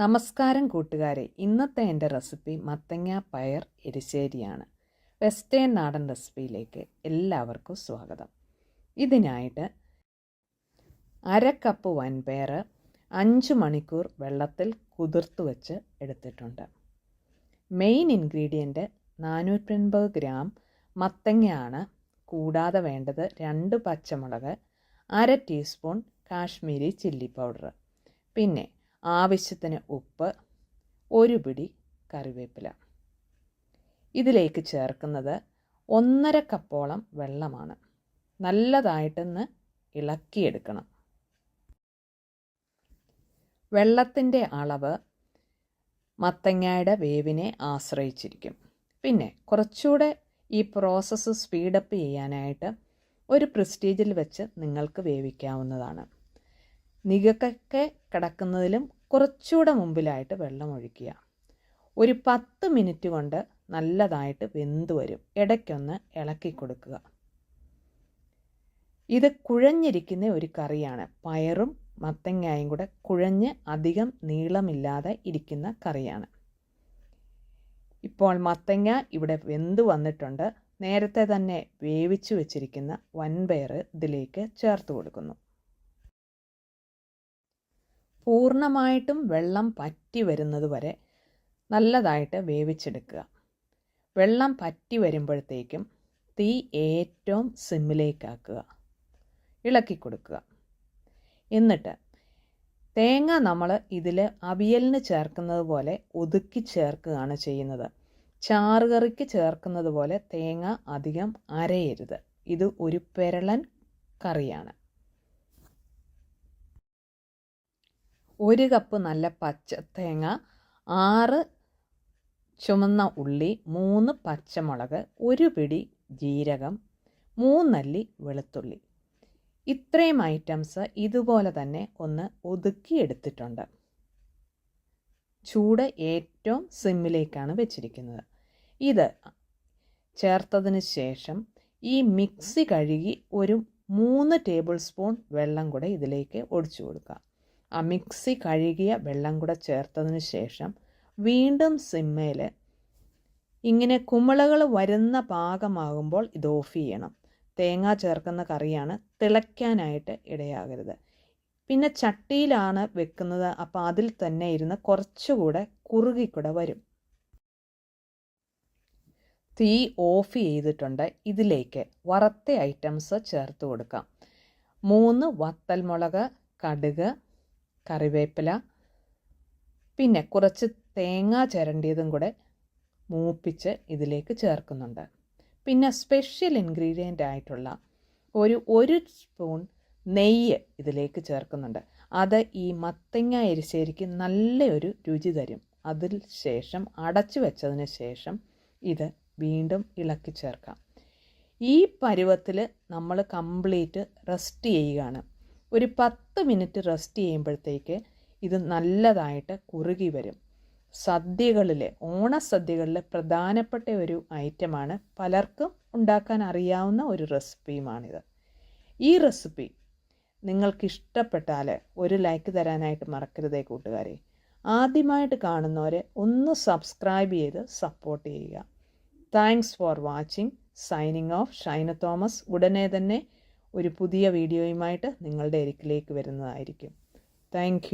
നമസ്കാരം കൂട്ടുകാരെ. ഇന്നത്തെ എന്റെ റെസിപ്പി മത്തങ്ങ പയർ എരിശ്ശേരിയാണ്. വെസ്റ്റേൺ നാടൻ റെസിപ്പിയിലേക്ക് എല്ലാവർക്കും സ്വാഗതം. ഇതിനായിട്ട് അര കപ്പ് വൻപയർ അഞ്ച് മണിക്കൂർ വെള്ളത്തിൽ കുതിർത്ത് വെച്ച് എടുത്തിട്ടുണ്ട്. മെയിൻ ഇൻഗ്രീഡിയന്റ് നാനൂറ്റൻപത് ഗ്രാം മത്തങ്ങയാണ്. കൂടാതെ വേണ്ടത് രണ്ട് പച്ചമുളക് അര ടീസ്പൂൺ കാശ്മീരി ചില്ലി പൗഡർ പിന്നെ ആവശ്യത്തിന് ഉപ്പ് ഒരു പിടി കറിവേപ്പില. ഇതിലേക്ക് ചേർക്കുന്നത് ഒന്നര കപ്പോളം വെള്ളമാണ്. നല്ലതായിട്ടൊന്ന് ഇളക്കിയെടുക്കണം. വെള്ളത്തിന്റെ അളവ് മത്തങ്ങയുടെ വേവിനെ ആശ്രയിച്ചിരിക്കും. പിന്നെ കുറച്ചുകൂടെ ഈ പ്രോസസ്സ് സ്പീഡപ്പ് ചെയ്യാനായിട്ട് ഒരു പ്രിസ്റ്റീജിൽ വെച്ച് നിങ്ങൾക്ക് വേവിക്കാവുന്നതാണ്. നികക്കൊക്കെ കിടക്കുന്നതിലും കുറച്ചുകൂടെ മുമ്പിലായിട്ട് വെള്ളം ഒഴിക്കുക ഒരു പത്ത് മിനിറ്റ് കൊണ്ട് നല്ലതായിട്ട് വെന്ത് വരും. ഇടയ്ക്കൊന്ന് ഇളക്കി കൊടുക്കുക. ഇത് കുഴഞ്ഞിരിക്കുന്ന ഒരു കറിയാണ്. പയറും മത്തങ്ങായും കൂടെ കുഴഞ്ഞ് അധികം നീളമില്ലാതെ ഇരിക്കുന്ന കറിയാണ്. ഇപ്പോൾ മത്തങ്ങ ഇവിടെ വെന്ത് വന്നിട്ടുണ്ട്. നേരത്തെ തന്നെ വേവിച്ചു വെച്ചിരിക്കുന്ന വൻപയർ ഇതിലേക്ക് ചേർത്ത് കൊടുക്കുന്നു. പൂർണമായിട്ടും വെള്ളം പറ്റി വരുന്നത് വരെ നല്ലതായിട്ട് വേവിച്ചെടുക്കുക. വെള്ളം പറ്റി വരുമ്പോഴത്തേക്കും തീ ഏറ്റവും സിമ്മിലേക്കാക്കുക. ഇളക്കി കൊടുക്കുക. എന്നിട്ട് തേങ്ങ നമ്മൾ ഇതിൽ അവിയലിന് ചേർക്കുന്നത് പോലെ ഒതുക്കി ചേർക്കുകയാണ് ചെയ്യുന്നത്. ചാറുകറിക്ക് ചേർക്കുന്നത് പോലെ തേങ്ങ അധികം അരയരുത്. ഇത് ഒരു പെരളൻ കറിയാണ്. ഒരു കപ്പ് നല്ല പച്ച തേങ്ങ ആറ് ചുമന്ന ഉള്ളി മൂന്ന് പച്ചമുളക് ഒരു പിടി ജീരകം മൂന്നല്ലി വെളുത്തുള്ളി. ഇത്രയും ഐറ്റംസ് ഇതുപോലെ തന്നെ ഒന്ന് ഒതുക്കിയെടുത്തിട്ടുണ്ട് ചൂട് ഏറ്റവും സിമ്മിലേക്കാണ് വെച്ചിരിക്കുന്നത്. ഇത് ചേർത്തതിന് ശേഷം ഈ മിക്സി കഴുകി ഒരു മൂന്ന് ടേബിൾ സ്പൂൺ വെള്ളം കൂടെ ഇതിലേക്ക് ഒഴിച്ചു കൊടുക്കുക. ആ മിക്സി കഴുകിയ വെള്ളം കൂടെ ചേർത്തതിന് ശേഷം വീണ്ടും സിമ്മയിൽ ഇങ്ങനെ കുമിളകൾ വരുന്ന പാകമാകുമ്പോൾ ഇത് ഓഫ് ചെയ്യണം. തേങ്ങ ചേർക്കുന്ന കറിയാണ് തിളയ്ക്കാനായിട്ട് ഇടയാകരുത്. പിന്നെ ചട്ടിയിലാണ് വെക്കുന്നത്. അപ്പോൾ അതിൽ തന്നെ ഇരുന്ന് കുറച്ചുകൂടെ കുറുകിക്കൂടെ വരും. തീ ഓഫ് ചെയ്തിട്ടുണ്ട്. ഇതിലേക്ക് വറുത്ത ഐറ്റംസ് ചേർത്ത് കൊടുക്കാം. മൂന്ന് വത്തൽമുളക് കടുക് കറിവേപ്പില പിന്നെ കുറച്ച് തേങ്ങ ചിരണ്ടിയതും കൂടെ മൂപ്പിച്ച് ഇതിലേക്ക് ചേർക്കുന്നുണ്ട്. പിന്നെ സ്പെഷ്യൽ ഇൻഗ്രീഡിയന്റ് ആയിട്ടുള്ള ഒരു ഒരു സ്പൂൺ നെയ്യ് ഇതിലേക്ക് ചേർക്കുന്നുണ്ട്. അത് ഈ മത്തങ്ങ എരിശ്ശേരിക്ക് നല്ലൊരു രുചി തരും. അതിൽ ശേഷം അടച്ചു വെച്ചതിന് ശേഷം ഇത് വീണ്ടും ഇളക്കി ചേർക്കാം. ഈ പരുവത്തിൽ നമ്മൾ കംപ്ലീറ്റ് റെസ്റ്റ് ചെയ്യുകയാണ്. ഒരു പത്ത് മിനിറ്റ് റെസ്റ്റ് ചെയ്യുമ്പോഴത്തേക്ക് ഇത് നല്ലതായിട്ട് കുറുകി വരും. സദ്യകളിൽ ഓണസദ്യകളിൽ പ്രധാനപ്പെട്ട ഒരു ഐറ്റമാണ് പലർക്കും ഉണ്ടാക്കാൻ അറിയാവുന്ന ഒരു റെസിപ്പിയുമാണിത്. ഈ റെസിപ്പി നിങ്ങൾക്ക് ഇഷ്ടപ്പെട്ടാൽ ഒരു ലൈക്ക് തരാനായിട്ട് മറക്കരുതേ കൂട്ടുകാരെ. ആദ്യമായിട്ട് കാണുന്നവരെ ഒന്ന് സബ്സ്ക്രൈബ് ചെയ്ത് സപ്പോർട്ട് ചെയ്യുക. Thanks for watching. Signing off. Shaina Thomas. ഉടനെ തന്നെ ഒരു പുതിയ വീഡിയോയുമായിട്ട് നിങ്ങളുടെ അരിക്കിലേക്ക് വരുന്നതായിരിക്കും. താങ്ക്